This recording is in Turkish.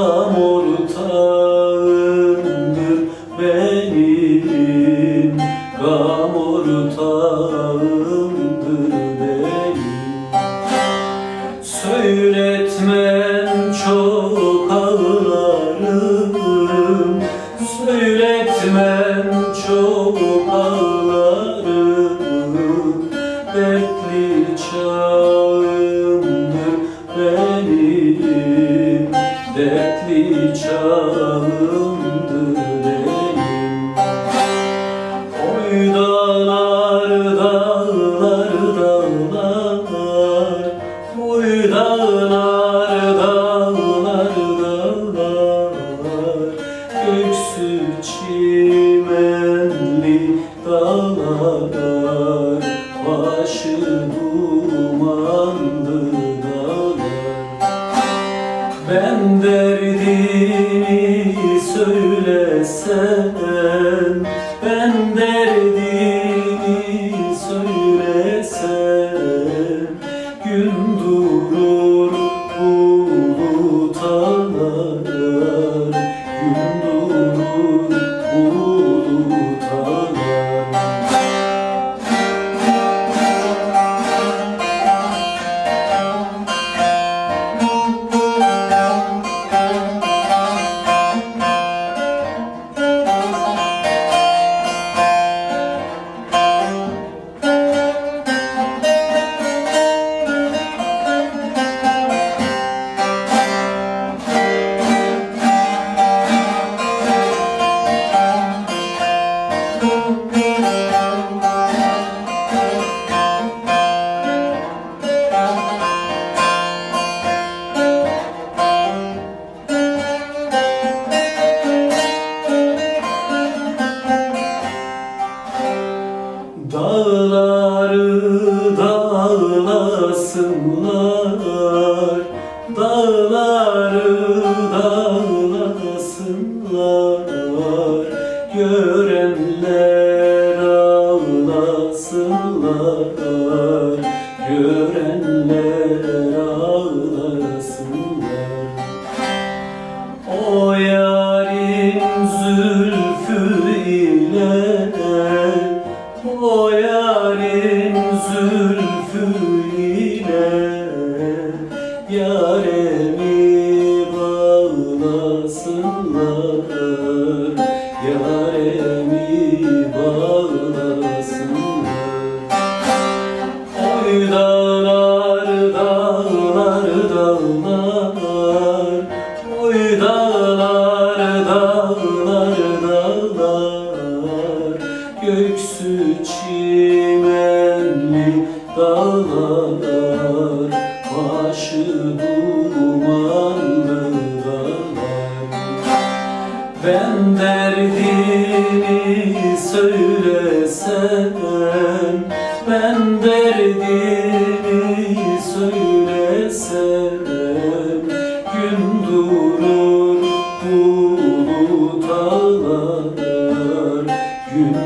Gam ortağımdır benim. Gam ortağımdır benim. Söyletmem çok ağlarım. Söyletmem dağlar Başı dumanlı dağlar ben derdimi söylesem Ben derdimi söylesem Gün durur bulut ağlar Gün durur bulut dağlasınlar Dağları dağlasınlar. Görenler ağlasınlar. Görenler Yaremi bağlasınlar Yaremi bağlasınlar. Oy dağlar dağlar dağlar Oy dağlar ben derdimi söylesem Ben derdimi söylesem Gün durur bulut ağlar Gün